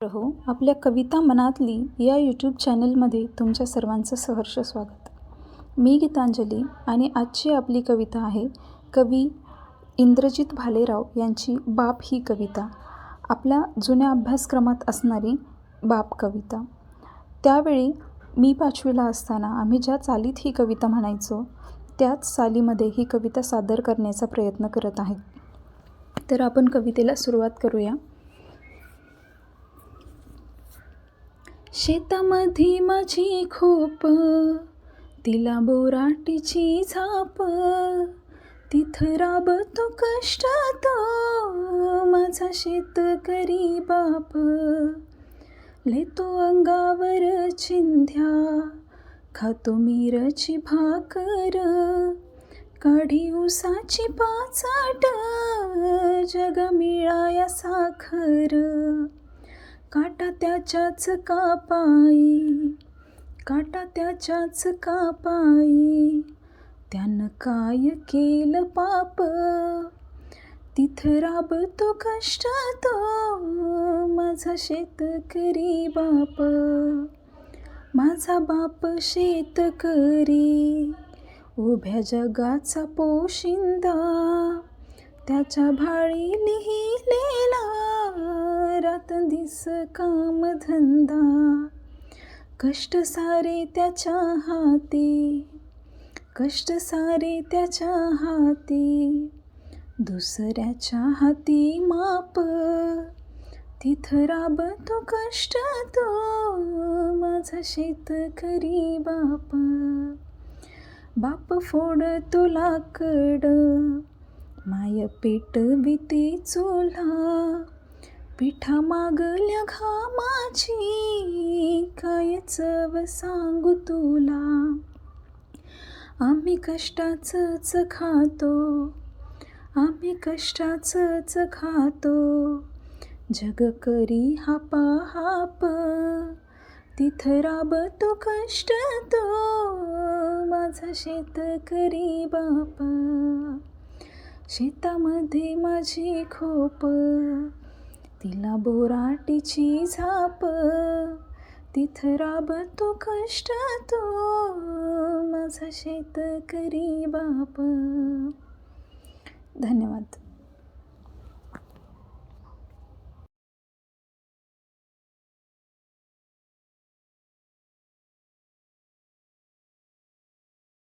हो आपल्या कविता मनातली या यूट्यूब चॅनलमध्ये तुमच्या सर्वांचं सहर्ष स्वागत. मी गीतांजली आणि आजची आपली कविता आहे कवी इंद्रजित भालेराव यांची बाप ही कविता. आपल्या जुन्या अभ्यासक्रमात असणारी बाप कविता. त्यावेळी मी पाचवीला असताना आम्ही ज्या चालीत ही कविता म्हणायचो त्याच चालीमध्ये ही कविता सादर करण्याचा प्रयत्न करत आहे. तर आपण कवितेला सुरुवात करूया. शेतामध्ये माझी खोप तिला बोराटीची झाप. तिथं राबतो कष्टात माझा शेतकरी बाप लेतो अंगावर चिंध्या खातो मिरची भाकर. काढी उसाची पाचाट जग मिळाया साखर. काटा त्याच्याच कापाई. काटा त्याच्याच कापाई. त्यानं काय केलं पाप? तिथं राबतो कष्टातो माझा शेतकरी बाप. माझा बाप शेतकरी. उभ्या जगाचा पोशिंदा. त्याच्या भाळी लिहिलेला घरात दिस कामधंदा कष्ट सारे त्याच्या हाती. कष्ट सारे त्याच्या हाती. दुसऱ्याच्या हाती माप. तिथं राबतो कष्ट तो. माझा शेतकरी बाप. बाप फोड तुला कड. माय पेट बिती चोला. पिठा मागल्या घामाची काय चव सांगू तुला. आम्ही कष्टाचंच खातो आम्ही कष्टाचंच खातो. जग करी हापा हाप तिथं राबतो कष्ट तो माझा शेतकरी बाप. शेतामध्ये माझी खोप तिला बोराटीची झाप तिथं राबतो कष्ट तो माझा शेतकरी बाप. धन्यवाद.